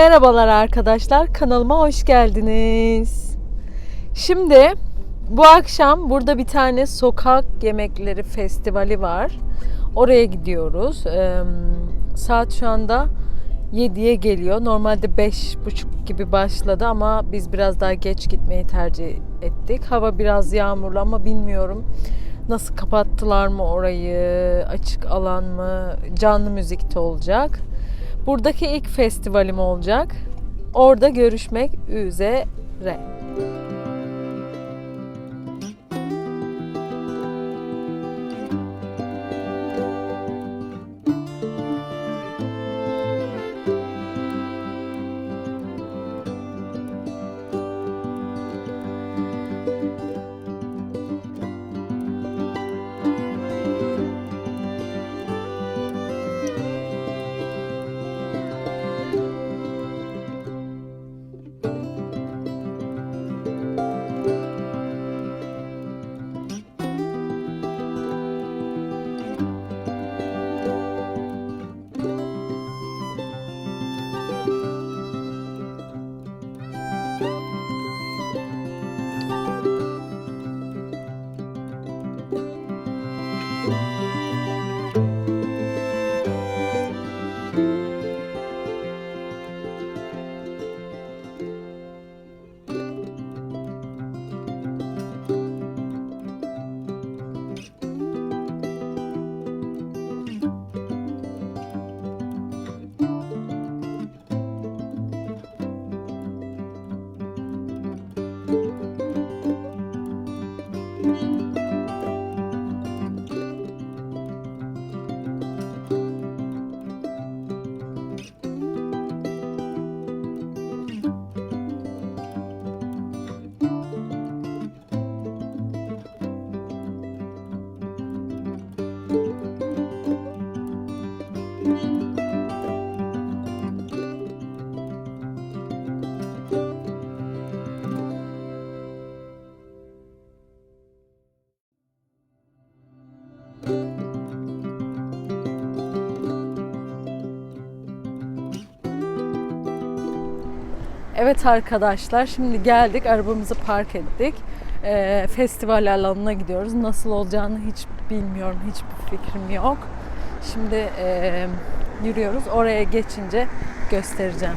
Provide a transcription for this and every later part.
Merhabalar arkadaşlar, kanalıma hoş geldiniz. Şimdi bu akşam burada bir tane sokak yemekleri festivali var. Oraya gidiyoruz. Ee, saat şu anda 7'ye geliyor. Normalde 5.30 gibi başladı ama biz biraz daha geç gitmeyi tercih ettik. Hava biraz yağmurlu ama bilmiyorum nasıl kapattılar mı orayı, açık alan mı, canlı müzik de olacak. Buradaki ilk festivalim olacak. Orada görüşmek üzere. Evet arkadaşlar şimdi geldik arabamızı park ettik. Ee, festival alanına gidiyoruz. Nasıl olacağını hiç bilmiyorum. Hiçbir fikrim yok. Şimdi e, yürüyoruz. Oraya geçince göstereceğim.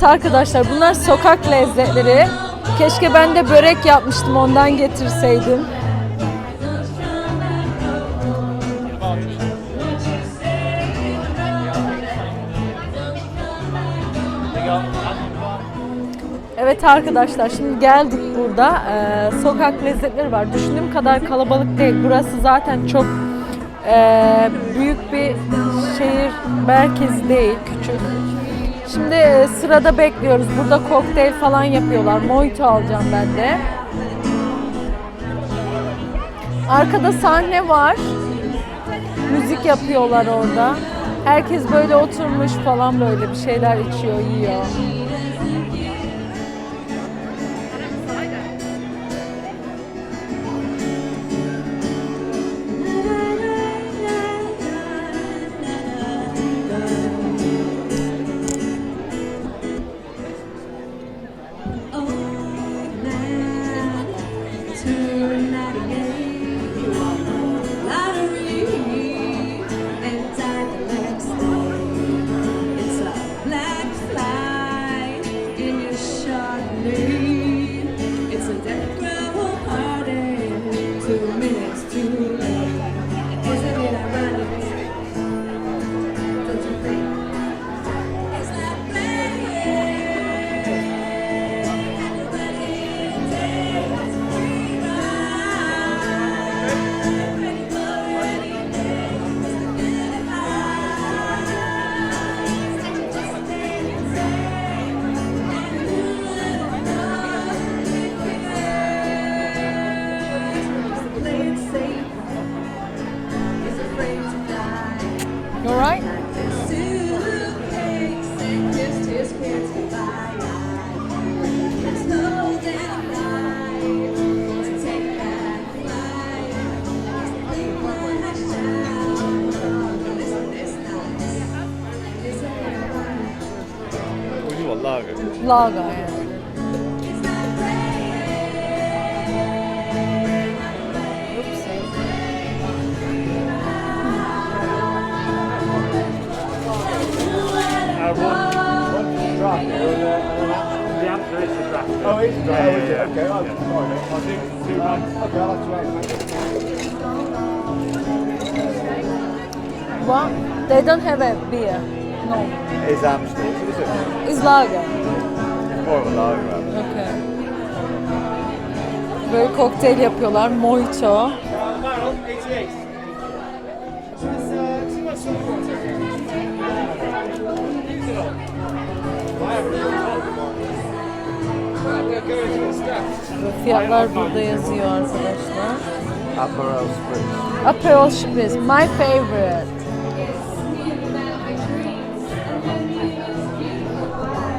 Evet arkadaşlar bunlar sokak lezzetleri. Keşke ben de börek yapmıştım ondan getirseydim. Evet arkadaşlar şimdi geldik burada. Ee, sokak lezzetleri var. Düşündüğüm kadar kalabalık değil. Burası zaten çok e, büyük bir şehir merkezi değil, küçük. Şimdi e, sırada bekliyoruz. Burada kokteyl falan yapıyorlar. Mojito alacağım ben de. Arkada sahne var. Müzik yapıyorlar orada. Herkes böyle oturmuş falan böyle bir şeyler içiyor, yiyor. ますん。A draft. Oh, it's draft. Oh, is it? Okay, I'm sorry, mate. I think two months. Okay, I'll have to wait. What? They don't have a beer. No. It's Amstel, is it? It's lager. More of a lager. Okay. Böyle kokteyl yapıyorlar. Mojito. Fiyatlar burada yazıyor arkadaşlar. Aperol Spritz. Aperol Spritz, my favorite.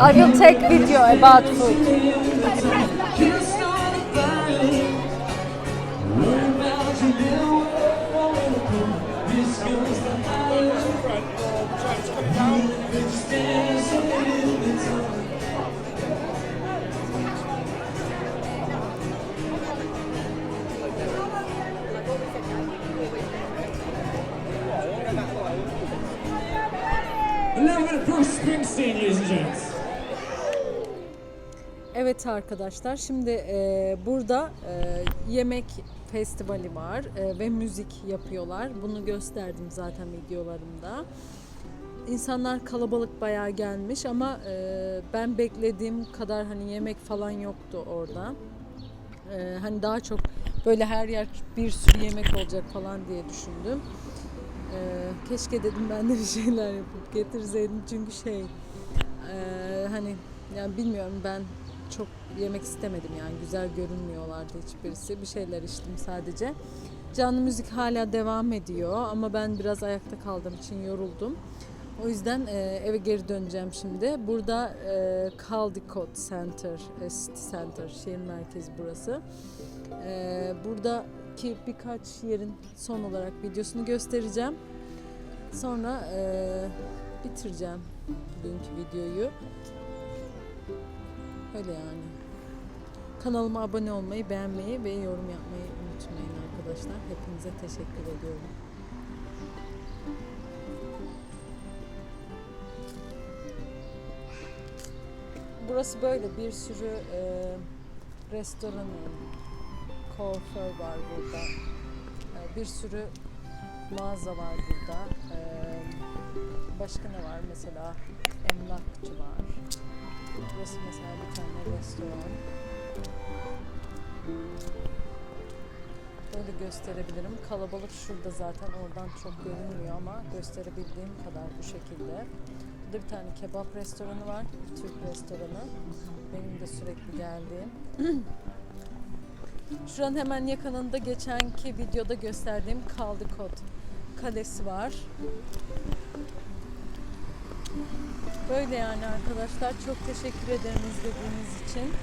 I will take video about food. A little bit Springsteen, ladies and gents. Evet arkadaşlar şimdi e, burada e, yemek festivali var e, ve müzik yapıyorlar. Bunu gösterdim zaten videolarımda. İnsanlar kalabalık bayağı gelmiş ama e, ben beklediğim kadar hani yemek falan yoktu orada. Ee, hani daha çok böyle her yer bir sürü yemek olacak falan diye düşündüm. Ee, keşke dedim ben de bir şeyler yapıp getirseydim çünkü şey ee, hani yani bilmiyorum ben çok yemek istemedim yani güzel görünmüyorlardı hiçbirisi bir şeyler içtim sadece. Canlı müzik hala devam ediyor ama ben biraz ayakta kaldığım için yoruldum. O yüzden e, eve geri döneceğim şimdi. Burada e, Caldecott Center, e, City Center, şehir merkezi burası. E, buradaki birkaç yerin son olarak videosunu göstereceğim. Sonra bitireceğim bugünkü videoyu. Öyle yani. Kanalıma abone olmayı, beğenmeyi ve yorum yapmayı unutmayın arkadaşlar. Hepinize teşekkür ediyorum. Burası böyle bir sürü e, restoranı, kuaför var burada. E, bir sürü mağaza var burada. E, başka ne var? Mesela emlakçı var. Burası mesela bir tane restoran. Böyle gösterebilirim. Kalabalık şurada zaten oradan çok görünmüyor ama gösterebildiğim kadar bu şekilde. Burada bir tane kebap restoranı var. Türk restoranı. Benim de sürekli geldiğim. Şuranın hemen yakınında geçenki videoda gösterdiğim Caldecott Kalesi var. Böyle yani arkadaşlar. Çok teşekkür ederim izlediğiniz için.